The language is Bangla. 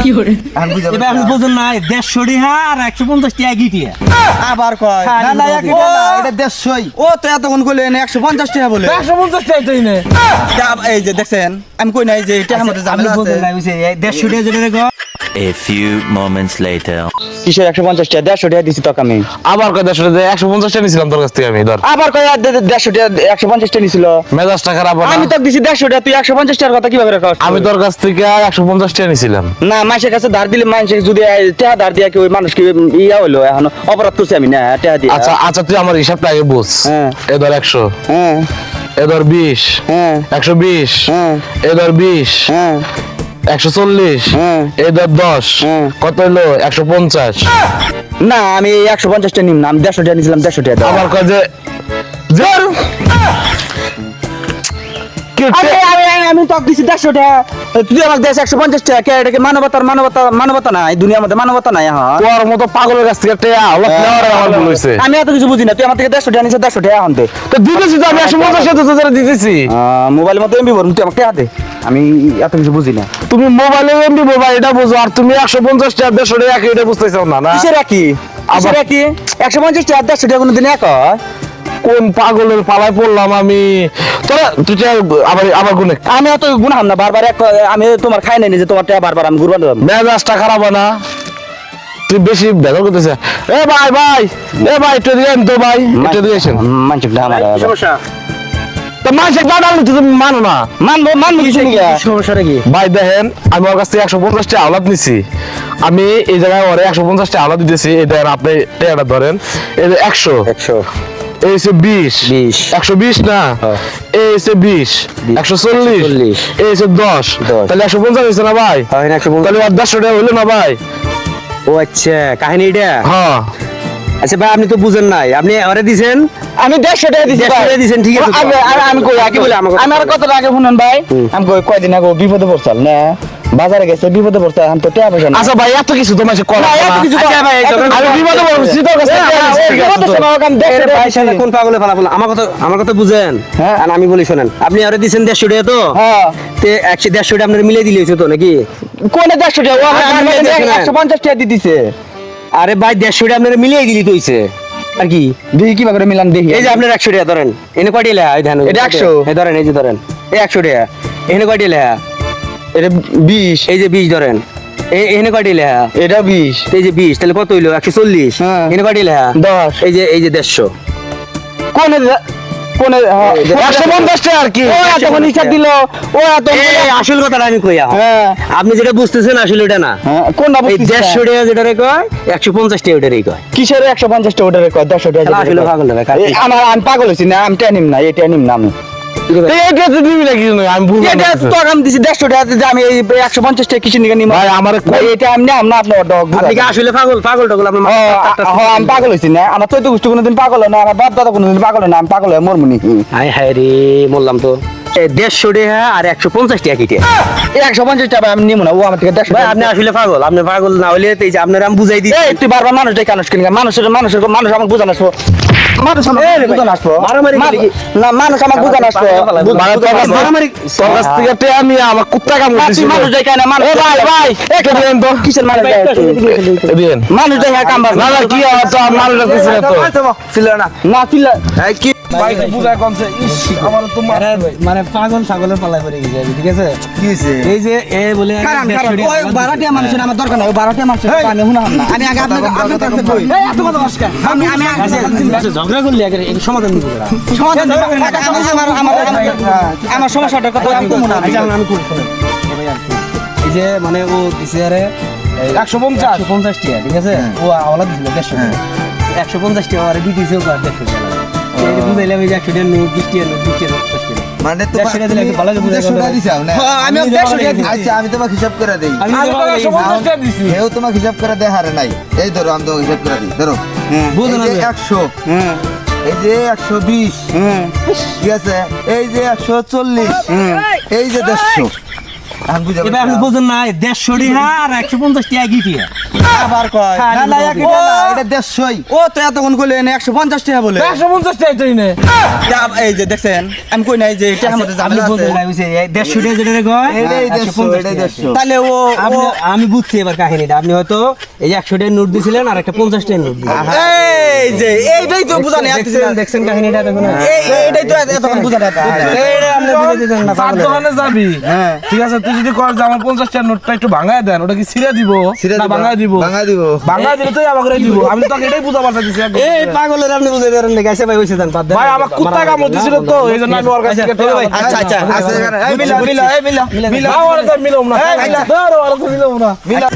এবার আপনি বোঝেন না দেড়শো টাকা আর একশো পঞ্চাশ টাকা গিটিয়া আবার কয়? হ্যাঁ, না না এক এটা দেড়শোই। ও তো এতক্ষণ একশো পঞ্চাশ টাকা বলে। একশো পঞ্চাশ টাকা তো না এই যে দেখছেন আমি কই নাই যে এটা আমাদের আপনি আছে। দেড়শো টাকা যেটা A few moments later. কিসের একশো পঞ্চাশ টাকা দেড়শো টাকা দিছি তোকে আমি। আবার কয় দেড়শো টাকা একশো পঞ্চাশ টাকা নিছিলাম তোর কাছ থেকে আমি ধর। আবার কয় আর দে- দে- দেড়শো টাকা একশো পঞ্চাশ টাকা নিছিল। মেজাজটা খারাপ হয় না? আমি তো দিছি দেড়শো টাকা তুই একশো পঞ্চাশ টাকার কথা কীভাবে রাখা আমি তোর কাছ থেকে একশো পঞ্চাশ টাকা নিছিলাম। না মানুষের কাছে ধার দিলে মানুষের যদি টাকা ধার দিয়া কি ওই মানুষ কি ইয়া হইল এখন? অপরাধ করছি আমি না টাকা দিয়া। আচ্ছা আচ্ছা তুই আমার হিসাবটা আগে বুঝ। হ্যাঁ। এ ধর একশো। হ্যাঁ। এ ধর বিশ। হ্যাঁ। একশো বিশ। হ্যাঁ। এ ধর বিশ। হ্যাঁ। একশো চল্লিশ হ্যাঁ। দর ধর দশ হ্যাঁ। কত হলো একশো পঞ্চাশ না আমি একশো পঞ্চাশটা নিম না আমি দেড়শো টাকা নিয়েছিলাম দেড়শো টাকা দাও। আমি তো দিছি দেড়শো টাকা তুই আমাকে দেশ একশো পঞ্চাশ টাকা কে এটাকে মানবতার মানবতা মানবতা নাই? দুনিয়ার মধ্যে মানবতা নাই এখন তোর মতো পাগলের কাছ থেকে টেয়া আমার ভুল হয়েছে আমি এত কিছু বুঝি না। তুই আমার থেকে দেড়শো টাকা নিচ্ছে দেড়শো টাকা এখন তো দিতেছি তো আমি একশো পঞ্চাশ টাকা দিতেছি। মোবাইলের মধ্যে এমবি ভরুন তুই আমাকে টাকা দে। আমি এত কিছু বুঝি না। তুমি মোবাইলে এমবি মোবাইল এটা বুঝো আর তুমি একশো পঞ্চাশ টাকা দেড়শো টাকা এটা বুঝতেছো না না? কিসের একই? কিসের একই? একশো পঞ্চাশ টাকা দেড়শো টাকা কোনোদিন এক হয়? কোন পাগলের পালায় পড়লাম আমি? তোরা তুই আবার আবার গুনে। আমি অত না বারবার এক আমি তোমার খাই নাই যে তোমার টাকা বারবার আমি ঘুরবার মেজাজটা খারাপ না? তুই বেশি করতেছে। এ ভাই ভাই! এ ভাই একটু দিয়ে তো ভাই একটু মানসিক না আমার সমস্যা? তো মানুষের দাদা তুমি মানো না। মানবো মানবো কিছু সমস্যাটা কি? ভাই দেখেন আমি ওর কাছ থেকে একশো পঞ্চাশ টাকা আলাদ নিছি। আমি এই জায়গায় ওরে একশো পঞ্চাশ টাকা আলাদ দিতেছি। এই দেখেন আপনি টাকাটা ধরেন। এই যে একশো। একশো। হচ্ছে বিশ। একশো বিশ না? হ্যাঁ। বিশ। একশো চল্লিশ। এই দশ। তাহলে একশো পঞ্চাশ হয়েছে না ভাই? তাহলে দেড়শো টাকা হইল না ভাই? ও আচ্ছা কাহিনী এটা? হ্যাঁ। আচ্ছা ভাই আপনি তো বুঝেন নাই। আপনি ওরে দিছেন? আমি দেড়শো টাকা দিছি দেড়শো টাকা দিছেন, ঠিক আছে। আমি আমি- কই আগে বলে আমার কত টাকা শুনেন ভাই। আমি কই কয়দিন আগে বিপদে পড়ছাল না? বাজারে গেছে বিপদে পড়ছে আমি তো টাকা পয়সা আচ্ছা ভাই এত কিছু তোমার করা না, এত কিছু আচ্ছা ভাই, এত আমি বিপদে পড়ছি তোর কাছে তো। সময় ওকে আমি ভাই। সাথে কোন পাগলে ফালাফল আমার কথা আমার কথা বুঝেন। হ্যাঁ। আর আমি বলি শোনেন আপনি আরে দিছেন দেড়শো টাকা তো? হ্যাঁ। তে একশো দেড়শো টাকা আপনার মিলিয়ে দিলে হয়েছে তো নাকি? কোনে দেড়শো টাকা? ও আমার আচ্ছা, আমার আমি দেখি। একশো পঞ্চাশ টাকা দিয়ে দিছে। আরে ভাই দেড়শো টাকা আপনার মিলিয়ে দিলি তো হয়েছে আর কি? দেখি কীভাবে করে মিলান দেখি। এই যে আপনার একশো টাকা ধরেন। এনে কয়টি লেখা? এই ধান এটা 100 এই ধরেন এই যে ধরেন। এই একশো টাকা। এখানে কয়টি লেখা? এটা বিশ। এই যে বিশ ধরেন। এখানে কয়টি লেখা? এটা বিশ। এই যে বিশ তাহলে কত হইল? একশো চল্লিশ। হ্যাঁ। এখানে কয়টি লেখা? দশ। এই যে এই যে দেড়শো। কোনে হ্যাঁ, একশো পঞ্চাশ আর কি। ও এতক্ষণ হিসাব দিল। ও এত আসল কথাটা আমি হ্যাঁ। আপনি যেটা বুঝতেছেন আসলে ওটা না। এই দেড়শো টাকা যেটা রে কয় একশো পঞ্চাশ টাকা ওটারই কয়। কিসের একশো পঞ্চাশ টাকা ওটারে কয়? দেড়শো টাকা আসলে পাগল রে, আমার আমি পাগল হয়েছি না আমি টেনিম না এই টেনিম না আমি। আমার হ্যাঁ, চৈত্য গোষ্ঠী কোনোদিন পাগল হয় না আমার বাপ দাদা কোনোদিন পাগল হয় না আমি পাগল হয়ে মরমুনি হায় হায় রে বললাম তো। দেড়শো টাকা আর একশো পঞ্চাশ টাকা কিটে। একশো পঞ্চাশ টাকা আমি নিব না ও আমার থেকে দেড়শো আপনি আসলে পাগল আপনি পাগল না হলে এই যে আপনার আমি বুঝাই দিই এই তুই বারবার মানুষ দেখে মানুষ কিনে? মানুষের মানুষের মানুষ আমাকে বুঝান আসব। মানুষ আমাকে বুঝান আসব? না মানুষ আমাকে বুঝান আসব। মানে আমার কুত্তা কাম না, মানুষ দেখে না মানুষ ভাই ভাই একটু দিন তো কিসের মানুষ দিন মানুষ দেখে কাম না না কি তো মানুষ ছিল না না। ছিল কি ভাই বুঝায় কমছে আমার তো মানে পাগল ছাগলের পাল্লায় পড়ে গেছে ঠিক আছে? কি হয়েছে? এই যে এ বলে কারণ কারণ ওই বারোটিয়া মানুষের আমার দরকার নাই ওই বারোটিয়া মানুষের আমি শুনলাম না। আমি আগে আপনাকে আপনার কাছে কই? এই এত কথা বলছ আমি আমি ঝগড়া করলে আগে সমাধান দিবে সমাধান আমার আমার আমার আমার সমস্যাটার কথা আমি না। আমি করি, শোনেন। এবার আর কি। এই যে মানে ও দিছে একশো পঞ্চাশ। পঞ্চাশ টাকা ঠিক আছে? ও আওলা দিছিল দেড়শো। একশো পঞ্চাশ টাকা আরে দিতেছে ও দেড়শো টাকা। বুঝাইলাম এই যে একশো টাকা নোট বিশ টাকা নোট বিশ টাকা নোট দশ টাকা মানে তো ভালো করে বুঝাই না? হ্যাঁ, আমি দিছি। আচ্ছা আমি তোমাকে হিসাব করে দেই। তোমাকে হিসাব করে দেয় হারে নাই। এই ধরো আমি তোমাকে হিসাব করে দিই ধরো। এই। একশো। হুম। এই যে একশো বিশ। হুম। ঠিক আছে? এই যে একশো চল্লিশ। এই যে দেড়শো। এবার আপনি বোঝেন না দেড়শো টাকা আর একশো পঞ্চাশ টাকা গিটিয়া আবার কয়? না না এক ও! না, এটা দেড়শোই। ও তো এতক্ষণ কইলে একশো পঞ্চাশ টাকা বলে। একশো পঞ্চাশ টাকা তুই নে এই যে দেখছেন আমি কই নাই যে টাকার মধ্যে আপনি আছে। বোঝেন না বুঝছে দেড়শো যেটা কয়? তাহলে ও আমি এবার কাহিনীটা। আপনি হয়তো এই যে একশো টাকার নোট দিয়েছিলেন আর একটা পঞ্চাশ টাকার নোট দিয়েছিলেন এই যে এইটাই তো বুঝানি দেখছেন দেখছেন কাহিনীটা দেখুন এইটাই তো এতক্ষণ বুঝানি আপনি বুঝে দিতেন না দোকানে যাবি। হ্যাঁ। ঠিক আছে তুই যদি কর যে আমার পঞ্চাশ টাকার নোটটা একটু ভাঙায় দেন ওটা কি ছিঁড়ে দিব? না দিব ভাঙায় দিব? ভাঙা দিব। ভাঙায় দিলে তো আমাকে দিব আমি তো এটাই বুঝা পারছি। এই পাগলের আপনি বুঝে দেন না গাইছে ভাই হইছে দেন পাদ ভাই আমার কুত্তা কামড় দিছিল তো এইজন্য আমি ওর কাছে থেকে ভাই, আচ্ছা আচ্ছা আছে এখানে এই মিলা মিলা এই মিলা মিলা। ওরা তো মিলাম না। এই, মিলা। ধর ওরা তো মিলাম না। মিলা।